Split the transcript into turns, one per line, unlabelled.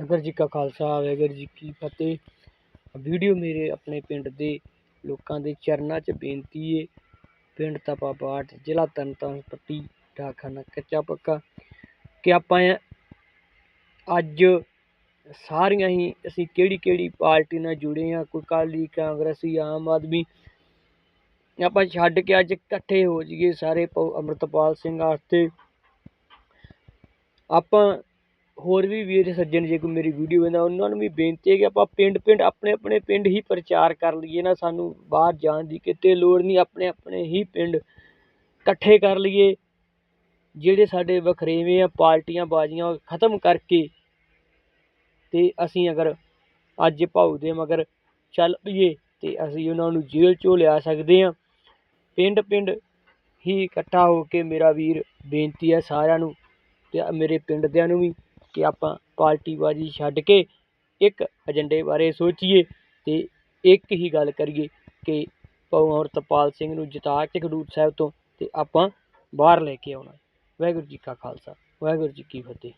ਵਾਹਿਗੁਰੂ ਜੀ ਕਾ ਖਾਲਸਾ ਵਾਹਿਗੁਰੂ ਜੀ ਕੀ ਫਤਿਹ। ਵੀਡੀਓ ਮੇਰੇ ਆਪਣੇ ਪਿੰਡ ਦੇ ਲੋਕਾਂ ਦੇ ਚਰਨਾਂ 'ਚ ਬੇਨਤੀ ਏ। ਪਿੰਡ ਤਪਾ ਬਾਠ ਜ਼ਿਲ੍ਹਾ ਤਰਨਤਾਰਨ ਪੱਟੀ, ਡਾਕਖਾਨਾ, ਕੱਚਾ ਪੱਕਾ। ਕਿ ਆਪਾਂ ਅੱਜ ਸਾਰੀਆਂ ਹੀ ਅਸੀਂ ਕਿਹੜੀ ਕਿਹੜੀ ਪਾਰਟੀ ਨਾਲ ਜੁੜੇ ਹਾਂ ਕੋਈ ਅਕਾਲੀ ਕਾਂਗਰਸੀ, ਆਮ ਆਦਮੀ। ਆਪਾਂ ਛੱਡ ਕੇ ਅੱਜ ਇਕੱਠੇ ਹੋ ਜਾਈਏ ਸਾਰੇ ਪ- ਅੰਮ੍ਰਿਤਪਾਲ ਸਿੰਘ ਵਾਸਤੇ। ਆਪਾਂ ਹੋਰ ਵੀ ਵੀਰ ਸੱਜਣ ਜੇ ਕੋਈ ਮੇਰੀ ਵੀਡੀਓ ਵੇਖਦਾ, ਉਹਨਾਂ ਨੂੰ ਵੀ ਬੇਨਤੀ ਹੈ ਕਿ ਆਪਾਂ ਪਿੰਡ ਪਿੰਡ, ਆਪਣੇ ਆਪਣੇ ਪਿੰਡ ਹੀ ਪ੍ਰਚਾਰ ਕਰ ਲਈਏ ਨਾ, ਸਾਨੂੰ ਬਾਹਰ ਜਾਣ ਦੀ ਕਿਤੇ ਲੋੜ ਨਹੀਂ, ਆਪਣੇ ਆਪਣੇ ਹੀ ਪਿੰਡ ਇਕੱਠੇ ਕਰ ਲਈਏ। ਜਿਹੜੇ ਸਾਡੇ ਵਖਰੇਵੇਂ ਆ, ਪਾਰਟੀਆਂ ਬਾਜ਼ੀਆਂ ਖਤਮ ਕਰਕੇ ਤੇ ਅਸੀਂ ਅਗਰ ਅੱਜ ਭਾਊ ਦੇ ਮਗਰ ਚੱਲ ਪਈਏ ਤੇ ਅਸੀਂ ਉਹਨਾਂ ਨੂੰ ਜੇਲ੍ਹ ਚੋਂ ਲਿਆ ਸਕਦੇ ਹਾਂ। ਪਿੰਡ ਪਿੰਡ ਹੀ ਇਕੱਠਾ ਹੋ ਕੇ ਮੇਰਾ ਵੀਰ ਬੇਨਤੀ ਹੈ ਸਾਰਿਆਂ ਨੂੰ ਤੇ ਮੇਰੇ ਪਿੰਡ ਦਿਆਂ ਨੂੰ ਵੀ। ਕਿ ਆਪਾਂ ਪਾਰਟੀਬਾਜ਼ੀ ਛੱਡ ਕੇ ਇੱਕ ਏਜੰਡੇ ਬਾਰੇ ਸੋਚੀਏ ਅਤੇ ਇੱਕ ਹੀ ਗੱਲ ਕਰੀਏ ਕਿ ਭਾਊ ਅਮਰਤਪਾਲ ਸਿੰਘ ਨੂੰ ਜਿਤਾ ਕੇ ਖਡੂਰ ਸਾਹਿਬ ਤੋਂ ਅਤੇ ਆਪਾਂ ਬਾਹਰ ਲੈ ਕੇ ਆਉਣਾ। ਵਾਹਿਗੁਰੂ ਜੀ ਕਾ ਖਾਲਸਾ, ਵਾਹਿਗੁਰੂ ਜੀ ਕੀ ਫਤਿਹ।